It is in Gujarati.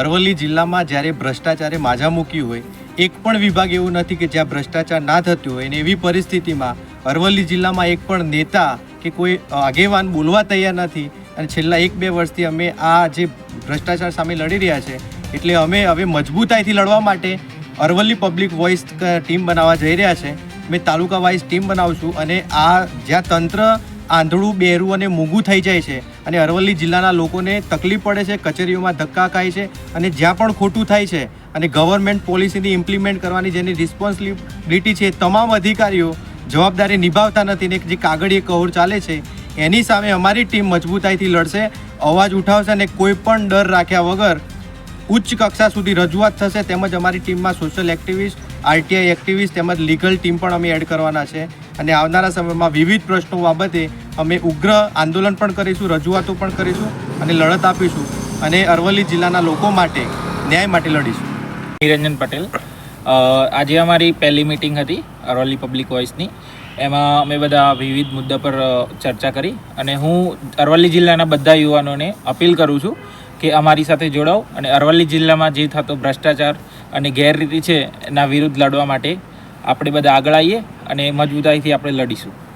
અરવલ્લી જિલ્લામાં જ્યારે ભ્રષ્ટાચારે માજા મૂકી હોય, એક પણ વિભાગ એવું નથી કે જ્યાં ભ્રષ્ટાચાર ના થતું હોય. અને એવી પરિસ્થિતિમાં અરવલ્લી જિલ્લામાં એક પણ નેતા કે કોઈ આગેવાન બોલવા તૈયાર નથી. અને છેલ્લા એક બે વર્ષથી અમે આ જે ભ્રષ્ટાચાર સામે લડી રહ્યા છે, એટલે અમે હવે મજબૂતાઈથી લડવા માટે અરવલ્લી પબ્લિક વોઇસ ટીમ બનાવવા જઈ રહ્યા છે. મેં તાલુકા વાઇઝ ટીમ બનાવશું અને આ જ્યાં તંત્ર આંધળું, બેરું અને મૂગું થઈ જાય છે અને અરવલ્લી જિલ્લાના લોકોને તકલીફ પડે છે, કચેરીઓમાં ધક્કા ખાય છે અને જ્યાં પણ ખોટું થાય છે અને ગવર્મેન્ટ પોલિસીની ઇમ્પ્લિમેન્ટ કરવાની જેની રિસ્પોન્સિબિલિટી છે, તમામ અધિકારીઓ જવાબદારી નિભાવતા નથી ને જે કાગળીય કહોર ચાલે છે, એની સામે અમારી ટીમ મજબૂતાઈથી લડશે, અવાજ ઉઠાવશે અને કોઈ પણ ડર રાખ્યા વગર ઉચ્ચ કક્ષા સુધી રજૂઆત થશે તેમજ અમારી ટીમમાં સોશિયલ એક્ટિવિસ્ટ આરટીઆઈ એક્ટિવિસ્ટ તેમજ લીગલ ટીમ પણ અમે એડ કરવાના છે. અને આવનારા સમયમાં વિવિધ પ્રશ્નો બાબતે અમે ઉગ્ર આંદોલન પણ કરીશું, રજૂઆતો પણ કરીશું અને લડત આપીશું અને અરવલ્લી જિલ્લાના લોકો માટે ન્યાય માટે લડીશું. નિરંજન પટેલ. આજે અમારી પહેલી મિટિંગ હતી અરવલ્લી પબ્લિક વોઇસની. એમાં અમે બધા વિવિધ મુદ્દા પર ચર્ચા કરી અને હું અરવલ્લી જિલ્લાના બધા યુવાનોને અપીલ કરું છું કે અમારી સાથે જોડાઓ અને અરવલ્લી જિલ્લામાં જે થતો ભ્રષ્ટાચાર અને ગેરરીતિ છે એના વિરુદ્ધ લડવા માટે આપણે બધા આગળ આવીએ અને મજબૂતાઈથી આપણે લડીશું.